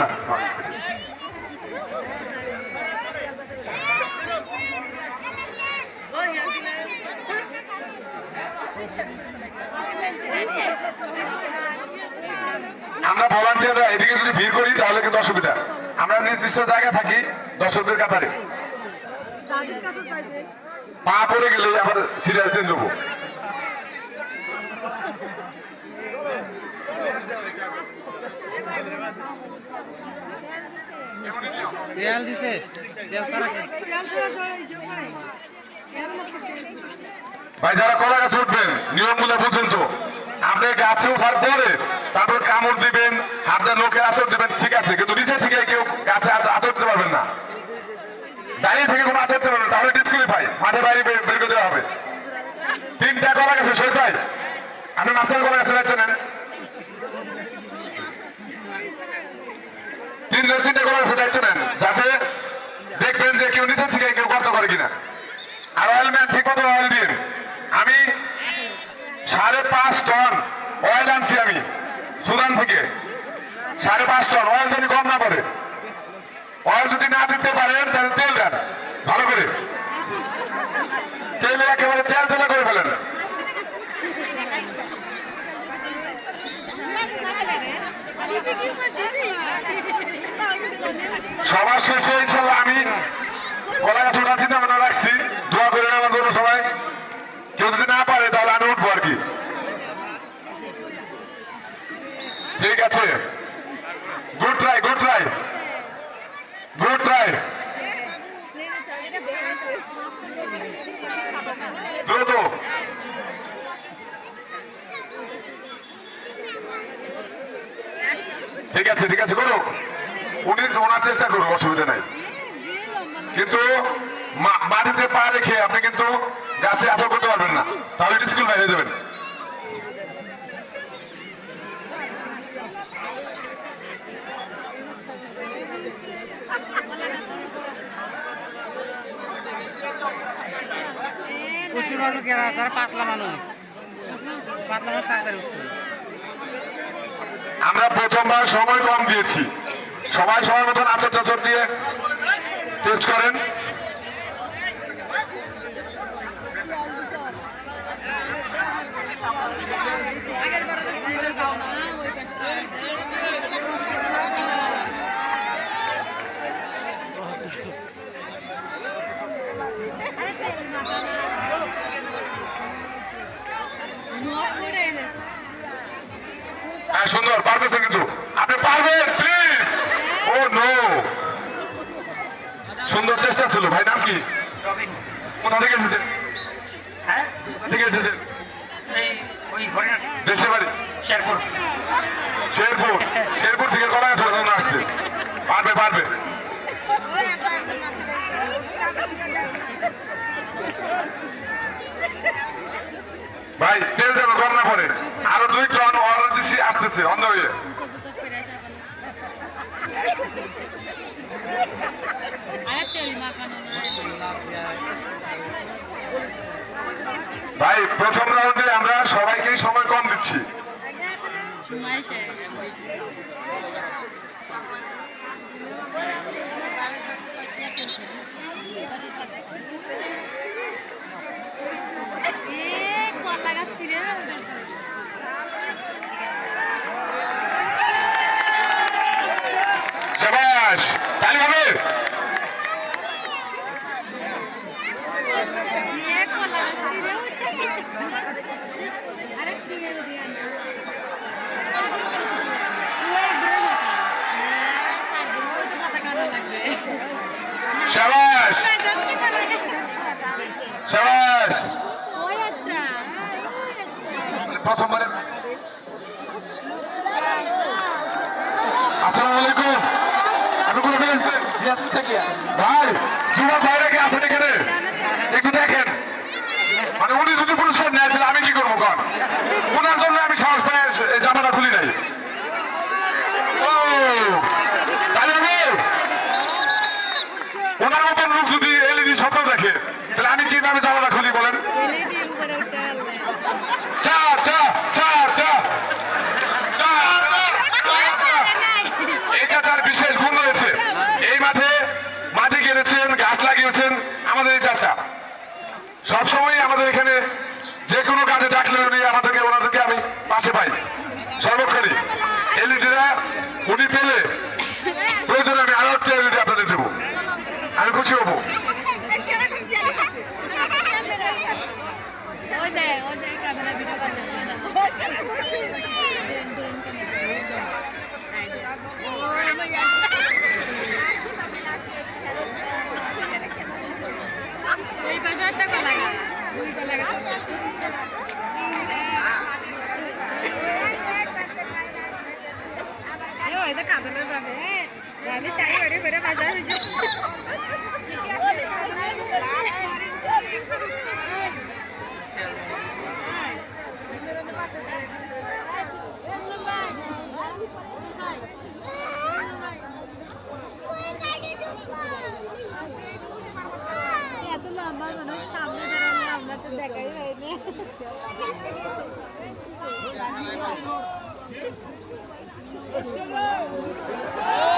না। আমরা ভলান্টিয়াররা এদিকে যদি ভিড় করি তাহলে কিন্তু অসুবিধা। আমরা নির্দিষ্ট জায়গায় থাকি দর্শকদের কাতারে। পা পড়ে গেলে আবার সিরিয়াল চেঞ্জ হব। তেল দিছে? ভাই, যারা কলা গাছে উঠবেন, নিয়মগুলো বুঝুন তো। আপনি গাছে ওঠার পরে তারপর কামড় দিবেন, হাতে লোকে আসর দিবেন, ঠিক আছে, কিন্তু নিচে থেকে কেউ গাছে আচর দিতে পারবেন না। দাঁড়িয়ে থেকে কোনো আচর দিতে পারবেন তাহলে ডিসকুয়ালিফাই মাঠে বাইরে বের করে দেওয়া হবে। তিনটা কলা গাছে শহীদ ভাই। আপনি মাস্টার কলা গাছে দায়িত্ব নেন। তিনজন তিনটা কলা গাছে দায়িত্ব নেন। যে কেউ নিচে থেকে কেউ গর্ত করে কিনা? আর অয়েল ম্যান ঠিক মতো অয়েল দিন। আমি সাড়ে পাঁচ টন অয়েল আনছি আমি সুদান থেকে। সাড়ে পাঁচ টন অয়েল যদি কম না পড়ে। অয়েল যদি না দিতে পারেন, তাহলে তেল দেন, ভালো করে। তেল একেবারে তেল তেলে করে ফেলেন। সবার শেষে ইনশাল্লাহ আমি কলা চিন্তা রাখছি দোয়া করে আমার জন্য সবাই। কেউ যদি না পারে, তাহলে আমি উঠবো আর কি। ঠিক আছে। Good try good try good try দ্রুত। ঠিক আছে ঠিক আছে, করুক। উনি, ওনার চেষ্টা করুক, অসুবিধা নাই। কিন্তু মাটিতে পা রেখে আপনি কিন্তু গাছে আশা করতে পারবেন না। তাহলে স্কুল বাইরে যাবেন পাতলা মানুষ আমরা প্রথমবার সময় কম দিয়েছি। সবাই সময় মতন আচর টাচর দিয়ে টেস্ট করেন। হ্যাঁ সুন্দর পারতেছেন কিন্তু। আপনি পারবেন প্লিজ ও নো সুন্দর চেষ্টা ছিল। ভাই নাম কি? কোথা থেকে এসেছেন হ্যাঁ? থেকে এসেছেন দেশের বাড়ি? শেরপুর। শেরপুর। শেরপুর থেকে কলা আসছে। পারবে পারবে। ভাই তেল দেবো কম না পরে আরও দুই টন অর্ডার দিচ্ছি আসতেছে অন্ধ হয়ে ভাই প্রথম রাউন্ডে আমরা সবাইকেই সময় কম দিচ্ছি। তালি হবে দিয়ে কলা গাছ ছিঁড়ে উঠে আরে দিয়ে দিয়ে না ওই ধরে মাথা ওই তো মাথা কানা লাগবে শাবাশ যাচ্ছে কলা গাছ শাবাশ ওই একটা আসসালামু আলাইকুম। আপনি কোথা থেকে এসেছেন? ভাই যুবক ভাইরা কি আছেন এখানে? একটু দেখেন। মানে উনি যদি পুরস্কার নেয় তাহলে আমি কি করব কন? ওনার জন্য আমি সাহস পাই এই জামাটা খুলি নাই। ওনার মতন লোক যদি এলইডি স্বপ্ন দেখে তাহলে আমি কীভাবে জামাটা এই চাচা। সবসময় আমাদের এখানে যে কোনো কাজে ডাকলে উনি আমাদেরকে, ওনাদেরকে আমি পাশে পাই। সর্বক্ষণই। এলইডিরা উনি পেলে প্রয়োজনে আমি আরও একটা এলইডি আপনাদের দেবো। আমি খুশি হব এই পাশে একটা কলা গাছ দুই কলা গাছ ওই যে কাঁদনের পাবে আমি শাড়ি বেড়ে বেড়ে বাজার হয়েছে এত লম্বা মানুষ সামনে দাঁড়ালে আমরা তো দেখাই হয়নি তেল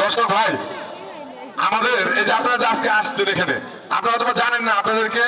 দর্শক ভাই আমাদের এই যে আপনারা আজকে আসছেন এখানে আপনারা তো জানেন না আপনাদেরকে